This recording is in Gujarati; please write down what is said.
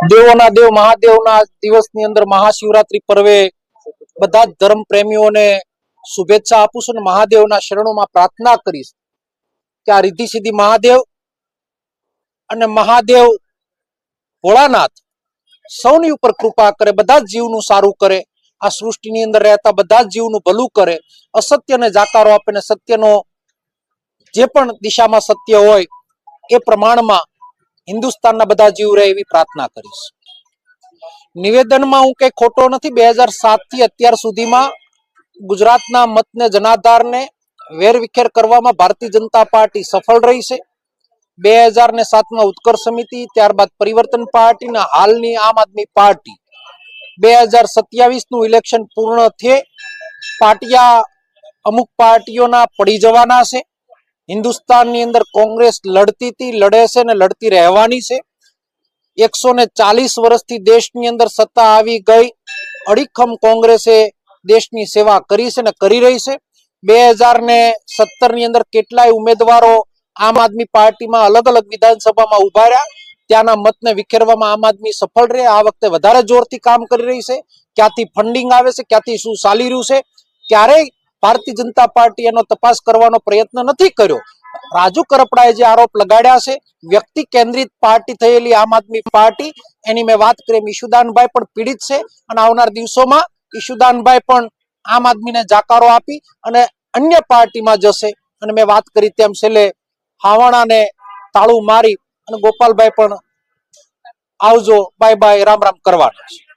દેવોના દેવ, મહાદેવના દિવસની અંદર મહાશિવરાત્રી પર્વે બધા જ ધર્મ પ્રેમીઓને શુભેચ્છા આપું છું અને મહાદેવના શરણોમાં પ્રાર્થના કરીશ કે આ રીધિ સિદ્ધિ મહાદેવ અને મહાદેવ ભોળાનાથ સૌની ઉપર કૃપા કરે, બધા જ જીવનું સારું કરે, આ સૃષ્ટિની અંદર રહેતા બધા જ જીવનું ભલું કરે અસત્યને જાકારો આપે ને સત્યનો જે પણ દિશામાં સત્ય હોય એ પ્રમાણમાં હિન્દુસ્તાનના બધા જીવ રહે એવી પ્રાર્થના કરીશ. નિવેદનમાં હું કઈ ખોટો નથી બે હજાર સાતથી અત્યાર સુધીમાં ગુજરાતના મતને, જનાધારને વેરવિખેર કરવામાં ભારતીય જનતા પાર્ટી સફળ રહી છે. બે હજાર ને સાતમાં ઉત્કર્ષ સમિતિ, ત્યારબાદ પરિવર્તન પાર્ટી અને હાલની આમ આદમી પાર્ટી. બે હજાર સત્યાવીસનું ઇલેક્શન પૂર્ણ થયે પાર્ટીયા અમુક પાર્ટીઓના પડી જવાના છે. હિન્દુસ્તાનની અંદર કોંગ્રેસ લડતી હતી લડે છે ને લડતી રહેવાની છે. એકસો ને ચાલીસ વર્ષથી દેશની અંદર સત્તા આવી ગઈ. અડીખમ કોંગ્રેસે દેશની સેવા કરી છે ને કરી રહી છે. બે હજાર ને સત્તરની અંદર કેટલાય ઉમેદવારો આમ આદમી પાર્ટીમાં અલગ અલગ વિધાનસભામાં ઊભા રહ્યા. ત્યાંના મતને વિખેરવામાં આમ આદમી સફળ રહે. આ વખતે વધારે જોરથી કામ કરી રહી છે. ક્યાંથી ફંડિંગ આવે છે, ક્યાંથી શું ચાલી રહ્યું છે. ક્યારેય ભારતીય જનતા પાર્ટી એનો તપાસ કરવાનો પ્રયત્ન નથી કર્યો. રાજુ કરપડાએ જે આરોપ લગાડ્યા છે, વ્યક્તિ કેન્દ્રિત પાર્ટી થયેલી આમ આદમી પાર્ટી, એની મેં વાત કરી ઈશુદાનભાઈ પણ પીડિત છે અને આવનાર દિવસોમાં ઈશુદાનભાઈ પણ આમ આદમીને જાકારો આપી અને અન્ય પાર્ટીમાં જશે. અને મેં વાત કરી તેમ છેલ્લે હાવાણાને તાળું મારી અને ગોપાલભાઈ પણ આવજો, બાય બાય, રામ રામ કરવાના છે.